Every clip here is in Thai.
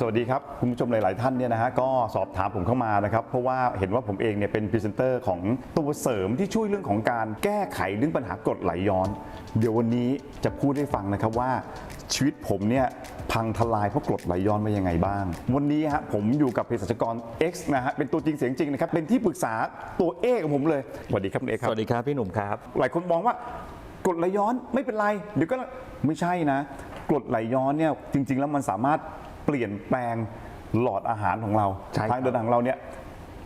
สวัสดีครับ คุณผู้ชมหลาย ๆ ท่านเนี่ยนะฮะก็สอบถามผมเข้ามานะครับเพราะว่าเห็นว่าผมเองเนี่ยเป็นพรีเซนเตอร์ของตัวเสริมที่ช่วยเรื่องของการแก้ไขเรื่องปัญหากรดไหลย้อน เดี๋ยววันนี้จะพูดให้ฟังนะครับว่าชีวิตผมเนี่ยพังทลายเพราะกรดไหลย้อนมายังไงบ้าง วันนี้ฮะผมอยู่กับเภสัชกร X นะฮะเป็นตัวจริงเสียงจริงนะครับเป็นที่ปรึกษาตัวเอกของผมเลยสวัสดีครับคุณเอกคสรับวัสดีครับพี่หนุ่มครับ หลายคนมองว่ากรดไหลย้อนไม่เป็นไรเดี๋ยวก็ไม่ใช่นะกรดไหลย้อนเนี่ยจริง ๆ แล้วมันสามารถ เปลี่ยนแปลงหลอดอาหารของเราใช่ครับ ทางเดินอาหารของเราเนี่ย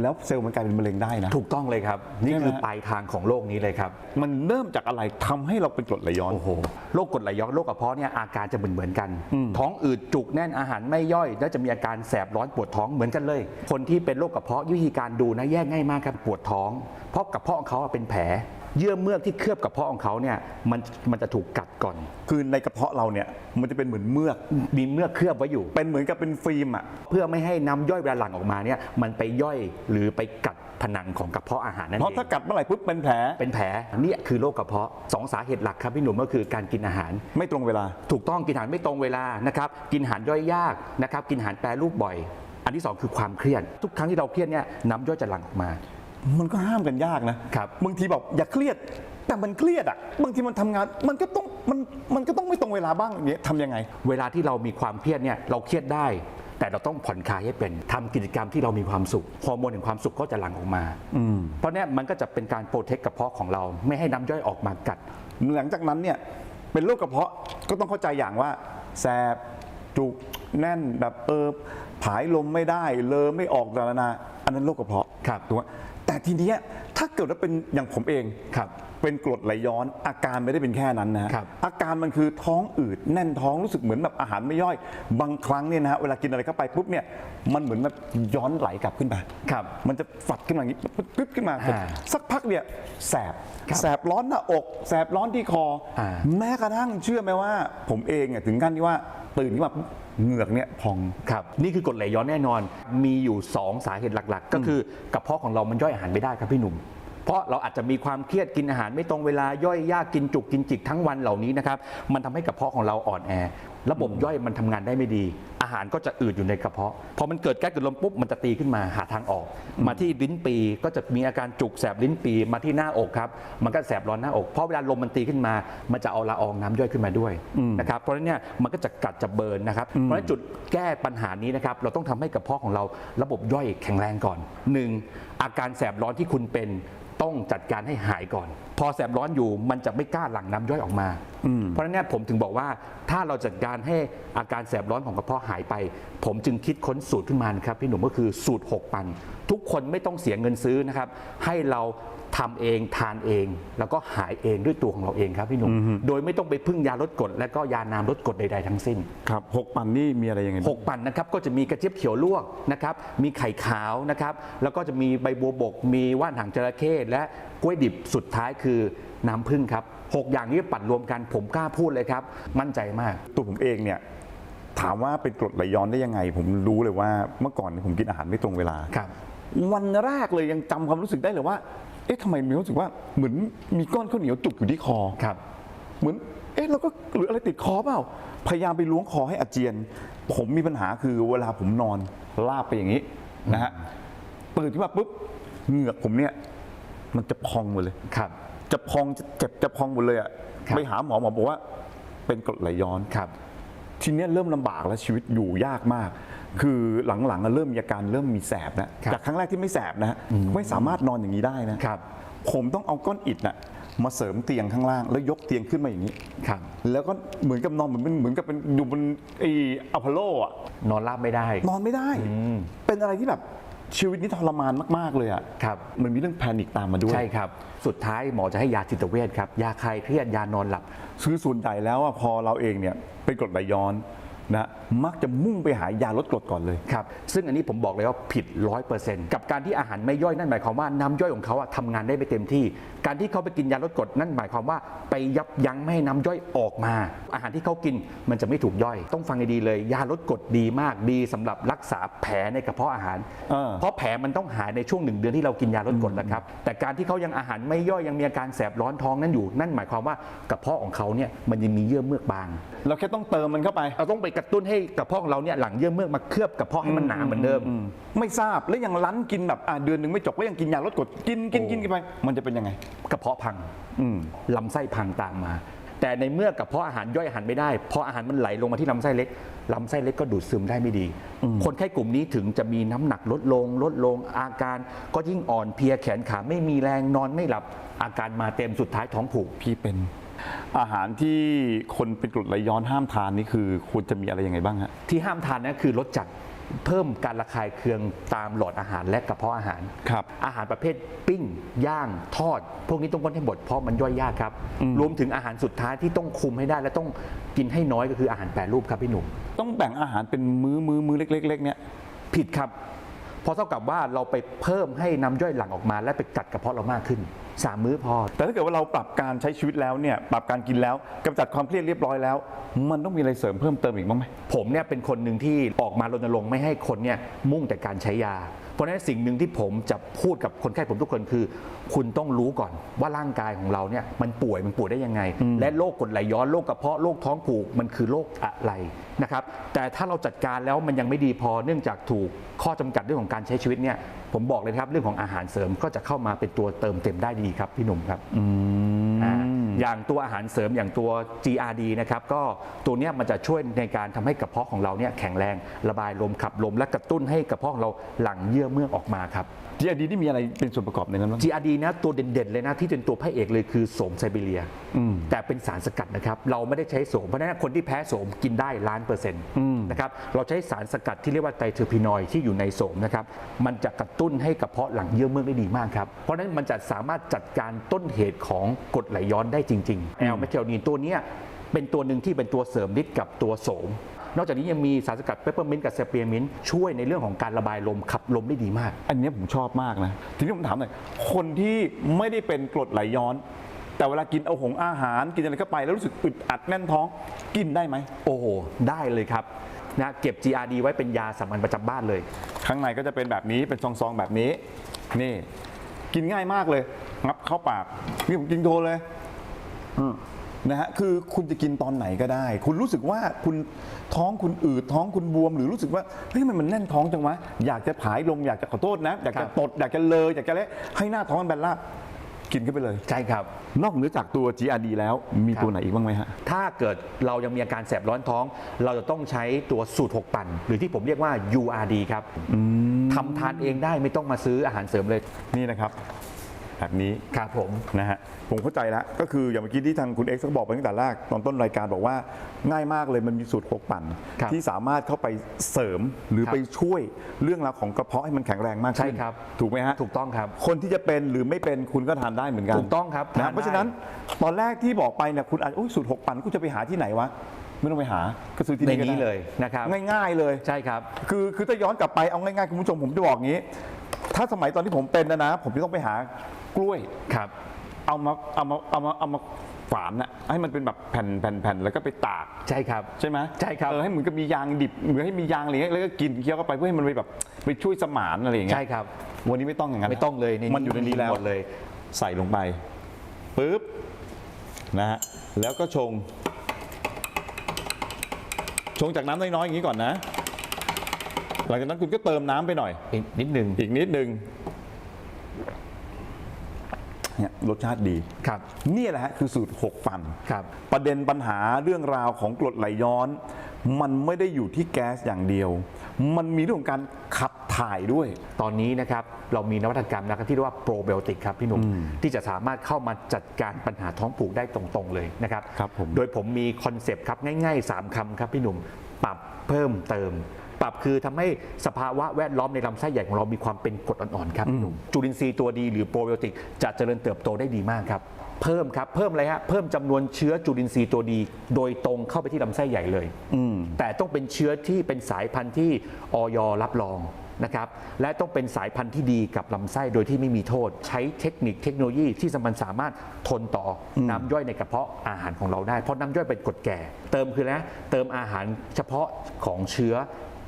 แล้วเซลล์มันกลายเป็นมะเร็งได้นะ ถูกต้องเลยครับ นี่ใช่ไหมคือปลายทางของโรคนี้เลยครับ มันเริ่มจากอะไรทำให้เราเป็นกรดไหลย้อน โอ้โหโรคกรดไหลย้อนโรคกระเพาะเนี่ยอาการจะเหมือนเหมือนๆกัน ท้องอืดจุกแน่นอาหารไม่ย่อย แล้วจะมีอาการแสบร้อนปวดท้องเหมือนกันเลย คนที่เป็นโรคกระเพาะวิธีการดูนะแยกง่ายมากครับปวดท้อง เพราะกระเพาะของเขาอะเป็นแผล เยื่อเมือกที่เคลือบกระเพาะของเขาเนี่ยมันมันจะถูกกัดก่อน คือในกระเพาะเราเนี่ยมันจะเป็นเหมือนเมือก มีเมือกเคลือบไว้อยู่ เป็นเหมือนกับเป็นฟิล์มอะเพื่อไม่ให้น้ำย่อยเวลาหลั่งออกมาเนี่ยมันไปย่อยหรือไปกัดผนังของกระเพาะอาหารนั่นเพเอราะง ถ้ากัดเมื่อไหร่ปุ๊บเป็นแผลเป็นแผลเนี่ยคือโรคกระเพาะสองสาเหตุหลักครับพี่หนุ่มก็คือการกินอาหาร ไม่ตรงเวลา ถูกต้องกินอาหารไม่ตรงเวลานะครับกินอาหารย่อยยากนะครับกินอาหารแปรรูปบ่อย อันที่สองคือความเครียดทุกครั้งที่เราเครียดเนี่ยน้ำย่อยจะหลั่งออกมา มันก็ห้ามกันยากนะครับ บางทีแบบอย่าเครียด แต่มันเครียดอะ บางทีมันทำงานมันก็ต้องมันมันก็ต้องไม่ตรงเวลาบ้างอย่างเงี้ยทำยังไง เวลาที่เรามีความเครียดเนี่ยเราเครียดได้ แต่เราต้องผ่อนคลายให้เป็นทำกิจกรรมที่เรามีความสุขฮอร์โมนแห่งความสุขก็จะหลั่งออกมาเพราะเนี่ยมันก็จะเป็นการโปรเทคกระเพาะของเราไม่ให้น้ำย่อยออกมากัด หลังจากนั้นเนี่ยเป็นโรคกระเพาะก็ต้องเข้าใจอย่างว่า แสบจุกแน่นแบบเออผายลมไม่ได้เลอไม่ออกต่างๆนานาอันนั้นโรคกระเพาะครับถูกไหม แต่ทีเนี้ย ถ้าเกิดว่าเป็นอย่างผมเองครับ เป็นกรดไหลย้อนอาการไม่ได้เป็นแค่นั้นนะฮะครับอาการมันคือท้องอืดแน่นท้องรู้สึกเหมือนแบบอาหารไม่ย่อย บางครั้งเนี่ยนะฮะเวลากินอะไรเข้าไปปุ๊บเนี่ยมันเหมือนแบบย้อนไหลกลับขึ้นไปครับมันจะฝัดขึ้นมาอย่างนี้ปึ๊บขึ้นมา อ่าสักพักเนี่ยแสบครับแสบร้อนหน้าอกแสบร้อนที่คออา แม้กระทั่งเชื่อไหมว่า ผมเองอะถึงขั้นที่ว่าตื่นขึ้นมาปุ๊บเหงือกเนี่ยพอง ครับนี่คือกรดไหลย้อนแน่นอนมีอยู่ 2 สาเหตุหลักๆ ก็คือกระเพาะของเรามันย่อยอาหารไม่ได้ครับพี่หนุ่ม เพราะเราอาจจะมีความเครียดกินอาหารไม่ตรงเวลาย่อยยากกินจุกกินจิกทั้งวันเหล่านี้นะครับมันทำให้กระเพาะของเราอ่อนแอระบบย่อยมันทำงานได้ไม่ดี อาหารก็จะอืดอยู่ในกระเพาะพอมันเกิดแก๊สเกิดลมปุ๊บมันจะตีขึ้นมาหาทางออก มาที่ลิ้นปีก็จะมีอาการจุกแสบลิ้นปีมาที่หน้าอกครับ มันก็แสบร้อนหน้าอกเพราะเวลาลมมันตีขึ้นมา มันจะเอาละอองน้ำย่อยขึ้นมาด้วยนะครับเพราะฉะนั้นเนี่ยมันก็จะกัดจะเบิร์นนะครับเพราะฉะนั้นจุดแก้ปัญหานี้นะครับเราต้องทำให้กระเพาะของเราระบบย่อยแข็งแรงก่อนหนึ่งอาการแสบร้อนที่คุณเป็นต้องจัดการให้หายก่อน พอแสบร้อนอยู่มันจะไม่กล้าหลั่งน้ำย่อยออกมาเพราะฉะนั้นเนี่ยผมถึงบอกว่าถ้าเราจัดการให้อาการแสบร้อนของกระเพาะหายไป ผมจึงคิดค้นสูตรขึ้นมานะครับพี่หนุ่มก็คือสูตร 6 ปัน ทุกคนไม่ต้องเสียเงินซื้อนะครับ ให้เราทำเองทานเอง แล้วก็หายเองด้วยตัวของเราเองครับพี่หนุ่มโดยไม่ต้องไปพึ่งยาลดกรดและก็ยาน้ำลดกรดใดๆทั้งสิ้นครับหกปันนี่มีอะไรยังไงบ้างหกปั่นนะครับก็จะมีกระเจี๊ยบเขียวลวกนะครับมีไข่ขาวนะครับแล้วก็จะมีใบบัวบก มีว่านหางจระเข้และกล้วยดิบสุดท้ายคือน้ำผึ้งครับ หกอย่างนี้ปั่นรวมกันผมกล้าพูดเลยครับ มั่นใจมาก ตัวผมเองเนี่ยถามว่าเป็นกรดไหลย้อนได้ยังไง ผมรู้เลยว่าเมื่อก่อนเนยผมกินอาหารไม่ตรงเวลาครับ วันแรกเลยยังจำความรู้สึกได้เลยว่า เอ๊ะทำไมมีรู้สึกว่าเหมือนมีก้อนข้าวเหนียวจุกอยู่ที่คอครับ เหมือนเอ๊ะเราก็หรืออะไรติดคอเปล่า พยายามไปล้วงคอให้อาเจียน ผมมีปัญหาคือเวลาผมนอนลาบไปอย่างนี้นะฮะตื่นขึ้นมาปุ๊บเหงือกผมเนี่ย มันจะพองหมดเลยครับ จะพองจะเจ็บจะพองหมดเลยอะครับ ไปหาหมอหมอบอกว่าเป็นกรดไหลย้อน ครับ ทีเนี้ยเริ่มลำบากแล้วชีวิตอยู่ยากมาก คือหลังๆอะเริ่มมีอาการเริ่มมีแสบนะครับจากครั้งแรกที่ไม่แสบนะฮะไม่สามารถนอนอย่างนี้ได้นะครับ ผมต้องเอาก้อนอิฐน่ะมาเสริมเตียงข้างล่าง แล้วยกเตียงขึ้นมาอย่างนี้ ครับ แล้วก็เหมือนกับนอนเหมือนเป็นเหมือนกับเป็นอยู่บนไอ้อพอลโลอะนอนราบไม่ได้ นอนไม่ได้ เป็นอะไรที่แบบ ชีวิตนี้ทรมานมากๆเลยอะครับมันมีเรื่องแพนิคตามมาด้วย ใช่ครับ สุดท้ายหมอจะให้ยาจิตเวชครับ ยาคลายเครียดยานอนหลับคือส่วนใหญ่แล้วอะพอเราเองเนี่ยเป็นกรดไหลย้อน นะมักจะมุ่งไปหายาลดกรดก่อนเลย ครับ ซึ่งอันนี้ผมบอกเลยว่าผิด 100%กับการที่อาหารไม่ย่อยนั่นหมายความว่าน้ำย่อยของเขาอะทำงานได้ไม่เต็มที่ การที่เขาไปกินยาลดกรดนั่นหมายความว่าไปยับยั้งไม่ให้น้ำย่อยออกมา อาหารที่เขากินมันจะไม่ถูกย่อย ต้องฟังดีๆเลย ยาลดกรดดีมากดีสำหรับรักษาแผลในกระเพาะอาหาร เออ เพราะแผลมันต้องหายในช่วงหนึ่งเดือนที่เรากินยาลดกรดนะครับ แต่การที่เขายังอาหารไม่ย่อยยังมีอาการแสบร้อนท้องนั่นอยู่ นั่นหมายความว่ากระเพาะของเขาเนี่ยมันยังมีเยื่อเมือกบาง เราแค่ต้องเติมมันเข้าไป เราต้องไปกกระตุ้นให้กระเพาะของเราเนี่ยหลังเยื่อเมือกมาเคลือบกระเพาะให้มันหนาเหมือนเดิมอืไม่ทราบแล้วยังรั้นกินแบบอะเดือนหนึ่งไม่จบก็ยังกินยาลดกรดกินกินกินกินไป มันจะเป็นยังไง กระเพาะพังอืมลำไส้พังตามมา แต่ในเมื่อกระเพาะอาหารย่อยอาหารไม่ได้พออาหารมันไหลลงมาที่ลำไส้เล็กลำไส้เล็กก็ดูดซึมได้ไม่ดี คนไข้กลุ่มนี้ถึงจะมีน้ำหนักลดลง ลดลงอาการก็ยิ่งอ่อนเพลียแขนขาไม่มีแรงนอนไม่หลับอาการมาเต็มสุดท้ายท้องผูกพี่เป็น อาหารที่คนเป็นกรดไหลย้อนห้ามทานนี่คือควรจะมีอะไรยังไงบ้างฮะ ที่ห้ามทานนะคือลดจัดเพิ่มการระคายเคืองตามหลอดอาหารและกระเพาะอาหาร ครับอาหารประเภทปิ้ง ย่างทอด พวกนี้ต้องงดให้หมดเพราะมันย่อยยากครับรวมถึงอาหารสุดท้ายที่ต้องคุมให้ได้ และต้องกินให้น้อยก็คืออาหารแปรรูปครับพี่หนุ่ม ต้องแบ่งอาหารเป็นมื้อมื้อมื้อเล็กๆๆเนี่ย ผิดครับ เพราะเท่ากับว่าเราไปเพิ่มให้น้ำย่อยหลั่งออกมา และไปกัดกระเพาะเรามากขึ้น สามมื้อพอ แต่ถ้าเกิดว่าเราปรับการใช้ชีวิตแล้วเนี่ยปรับการกินแล้วกำจัดความเครียดเรียบร้อยแล้ว มันต้องมีอะไรเสริมเพิ่มเติมอีกบ้างไหมผมเนี่ยเป็นคนหนึ่งที่ออกมารณรงค์ไม่ให้คนเนี่ยมุ่งแต่การใช้ยาเพ ราะฉะนั้นสิ่งหนึ่งที่ผมจะพูดกับคนไข้ผมทุกคนคือ คุณต้องรู้ก่อนว่าร่างกายของเราเนี่ยมันป่วยมันป่วยได้ยังไง และโรคกรดไหลย้อนโรคกระเพาะโรคท้องผูกมันคือโรคอะไรนะครับแต่ถ้าเราจัดการแล้วมันยังไม่ดีพอเนื่องจากถูกข้อจำกัดเรื่องของการใช้ชีวิตเนี่ยผมบอกเลยนะครับเรื่องของอาหารเสริมก็จะเข้ามาเป็นตัวเติมเต็มได้ดีครับพี่หนุ่มครับอ่า อย่างตัวอาหารเสริมอย่างตัว GRD นะครับก็ตัวเนี้ยมันจะช่วยในการทำให้กระเพาะของเราเนี่ยแข็งแรงระบายลมขับลม และกระตุ้นให้กระเพาะของเราหลั่งเยื่อเมือกออกมาครับ GRD นี่มีอะไรเป็นส่วนประกอบในนั้นบ้าง GRD นะตัวเด่นๆเลยนะที่เป็นตัวพระเอกเลยคือโสมไซบีเรียอืมแต่เป็นสารสกัดนะครับเราไม่ได้ใช้โสมเพราะฉะนั้นคนที่แพ้โสมกินได้ล้านเปอร์เซ็นต์อืมนะครับเราใช้สารสกัดที่เรียกว่าไตรเทอร์พีนอยด์ที่อยู่ในโสมนะครับมันจะกระตุ้นให้กระเพาะหลั่งเยื่อเมือกได้ดีมากครับเพราะฉะนั้นมันจะสามารถจัดการต้นเหตุของกรดไหลย้อนได้จริงๆแอลเมทิลนีนตัวเนี้ยเป็นตัวหนึ่งที่เป็นตัวเสริมฤทธิ์กับตัวโสม นอกจากนี้ยังมีสารสกัดเปปเปอร์มินต์กับเซเปียมินต์ช่วยในเรื่องของการระบายลมขับลมได้ดีมาก อันเนี้ยผมชอบมากนะ ทีนี้ผมถามหน่อยคนที่ไม่ได้เป็นกรดไหลย้อน แต่เวลากินเอาหงอาหารกินอะไรเข้าไป แล้วรู้สึกอึดอัดแน่นท้องกินได้ไหมโอ้โหได้เลยครับนะเก็บ GRD ไว้เป็นยาสามัญประจำบ้านเลย ข้างในก็จะเป็นแบบนี้เป็นซองๆแบบนี้ นี่ กินง่ายมากเลย งับเข้าปากนี่ผมกินโทเลยอืม นะฮะคือคุณจะกินตอนไหนก็ได้ คุณรู้สึกว่าคุณท้องคุณอืดท้องคุณบวม หรือรู้สึกว่าเฮ้ยมันมันแน่นท้องจังวะอยากจะผายลมอยากจะขอโทษนะ อยากครัจะบตดอยากจะเลยอยากจะเละให้หน้าท้องมันแบนราบกินเข้าไปเลย ใช่ครับ นอกเหนือจากตัว GRD แล้วมีครับตัวไหนอีกบ้างไหมฮะ ถ้าเกิดเรายังมีอาการแสบร้อนท้อง เราจะต้องใช้ตัวสูตร 6 ปั่น หรือที่ผมเรียกว่า URD ครับทำทานเองได้ไม่ต้องมาซื้ออาหารเสริมเลย นี่นะครับ แบบนี้ครับผมนะฮะผมเข้าใจแล้วก็คืออย่างเมื่อกี้ที่ทางคุณเอ็กซ์ก็บอกไปตั้งแต่แรกตอนต้นรายการบอกว่าง่ายมากเลยมันมีสูตรหกปั่นครับที่สามารถเข้าไปเสริมหรือครับไปช่วยเรื่องราวของกระเพาะให้มันแข็งแรงมากขึ้นใช่ครับถูกไหมฮะถูกต้องครับ คนที่จะเป็นหรือไม่เป็นคุณก็ทานได้เหมือนกันถูกต้องครับนะทานได้เพราะฉะนั้นตอนแรกที่บอกไปเนี่ยคุณอาจจะอุ๊ยสูตรหกปั่นคุณจะไปหาที่ไหนวะไม่ต้องไปหาก็ซื้อที่ในนี่ก็นี้ได้เลยนะครับง่าย ๆเลยใช่ครับ คือคือถ้าย้อนกลับไปเอาง่ายๆคุณผู้ชมผมจะบอกงี้ ถ้าสมัยตอนที่ผมเป็นนะนะ ผมจะต้องไปหา กล้วย ครับ เอามาเอามาเอามาเอามาฝานนะให้มันเป็นแบบแผ่นแผ่นแผ่นแล้วก็ไปตากใช่ครับ ใช่ไหมใช่ครับ เออให้เหมือนกับมียางดิบเหมือนให้มียางอะไรเงี้ยแล้วก็กินเคี้ยวเข้าไปเพื่อให้มันไปแบบไปช่วยสมานอะไรอย่างเงี้ยใช่ครับ วันนี้ไม่ต้องอย่างนั้นไม่ต้องเลยในมันอยู่ในนี้แล้วหมดเลย ใส่ลงไปปุ๊บนะฮะแล้วก็ชง ชงจากน้ำน้อยๆอย่างนี้ก่อนนะ หลังจากนั้นคุณก็เติมน้ำไปหน่อย อีกนิดหนึ่งอีกนิดนึง เนี่ยรสชาติดีครับเนี่ยแหละฮะคือสูตร 6 ฟันครับประเด็นปัญหาเรื่องราวของกรดไหลย้อน มันไม่ได้อยู่ที่แก๊สอย่างเดียว มันมีเรื่องของการขับถ่ายด้วย ตอนนี้นะครับเรามีนวัตกรรมนะครับที่เรียกว่าโปรไบโอติกครับพี่หนุ่มที่จะสามารถเข้ามาจัดการปัญหาท้องผูกได้ตรงๆเลยนะครับครับผมโดยผมมีคอนเซปต์ครับง่ายๆ 3คำครับพี่หนุ่มปรับเพิ่มเติม ปรับคือทำให้สภาวะแวดล้อมในลำไส้ใหญ่ของเรามีความเป็นกรดอ่อนๆครับพี่หนุ่มจุลินทรีย์ตัวดีหรือโปรไบโอติกจะเจริญเติบโตได้ดีมากครับเพิ่มครับเพิ่มอะไรฮะเพิ่มจำนวนเชื้อจุลินทรีย์ตัวดี โดยตรงเข้าไปที่ลำไส้ใหญ่เลยแต่ต้องเป็นเชื้อที่เป็นสายพันธุ์ที่ออยรับรองนะครับและต้องเป็นสายพันธุ์ที่ดีกับลำไส้โดยที่ไม่มีโทษ ใช้เทคนิคเทคโนโลยีที่มันสามารถทนต่ออน้ำย่อยในกระเพาะอาหารของเราได้ เพราะน้ำย่อยเป็นกรดแก่ เติมคืออะไรนะเติมอาหารเฉพาะของเชื้อ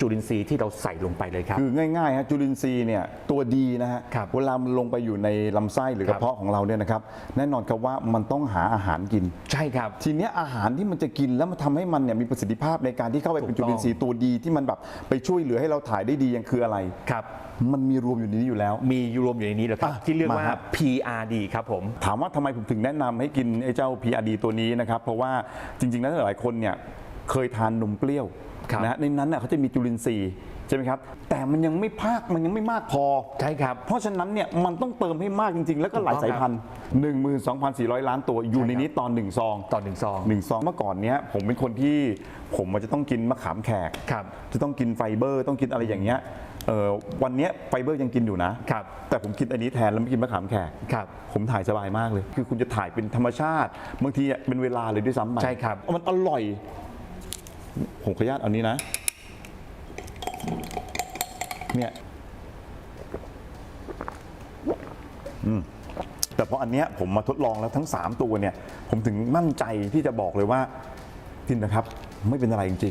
จุลินทรีย์ที่เราใส่ลงไปเลยครับ คือง่ายๆฮะจุลินทรีย์เนี่ยตัวดีนะฮะครับเวลามันลงไปอยู่ในลำไส้หรือกครัระบ เพาะของเราเนี่ยนะครับแน่นอนครับว่ามันต้องหาอาหารกิน ใช่ครับ ทีเนี้ยอาหารที่มันจะกินแล้วมันทำให้มันเนี่ยมีประสิทธิภาพในการที่เข้าไปเป็นถูจุกต้อง ลินทรีย์ตัวดีที่มันแบบไปช่วยเหลือให้เราถ่ายได้ดียังคืออะไร ครับ มันมีรวมอยู่ในนี้อยู่แล้ว มีรวมอยู่ในนี้เลยครับ อะที่เรียกมาว่าฮะ PRD ครับผม ถามว่าทำไมผมถึงแนะนำให้กินไอ้เจ้า PRD ตัวนี้นะครับ เพราะว่าจริงๆแล้วหลายคนเนี่ยเคยทานนมเปรี้ยว ครับนะฮะในนั้นน่ะเขาจะมีจุลินทรีย์ใช่ไหมครับแต่มันยังไม่ภาคมันยังไม่มากพอ ใช่ครับ เพราะฉะนั้นเนี่ยมันต้องเติมให้มากจริง ๆ แล้วก็หลายสายพันธุ์12,400 ล้านตัวอยู่ในนี้ตอนหนึ่งซองตอนหนึ่งซองหนึ่งซองเมื่อก่อนเนี้ยผมเป็นคนที่ผมมันจะต้องกินมะขามแขก ครับ จะต้องกินไฟเบอร์ต้องกินอะไรอย่างเงี้ยเออวันเนี้ยไฟเบอร์ยังกินอยู่นะ ครับแต่ผมกินอันนี้แทนแล้วไม่กินมะขามแขก ครับผมถ่ายสบายมากเลย คือคุณจะถ่ายเป็นธรรมชาติ บางทีอะเป็นเวลาเลยด้วยซ้ำไปใช่ครับ มันอร่อย ผมขออนุญาตเอานี้นะ เนี่ยอืมแต่พออันเนี้ยผมมาทดลองแล้วทั้ง 3 ตัวเนี่ย ผมถึงมั่นใจที่จะบอกเลยว่าทินนะครับ ไม่เป็นอะไรจริง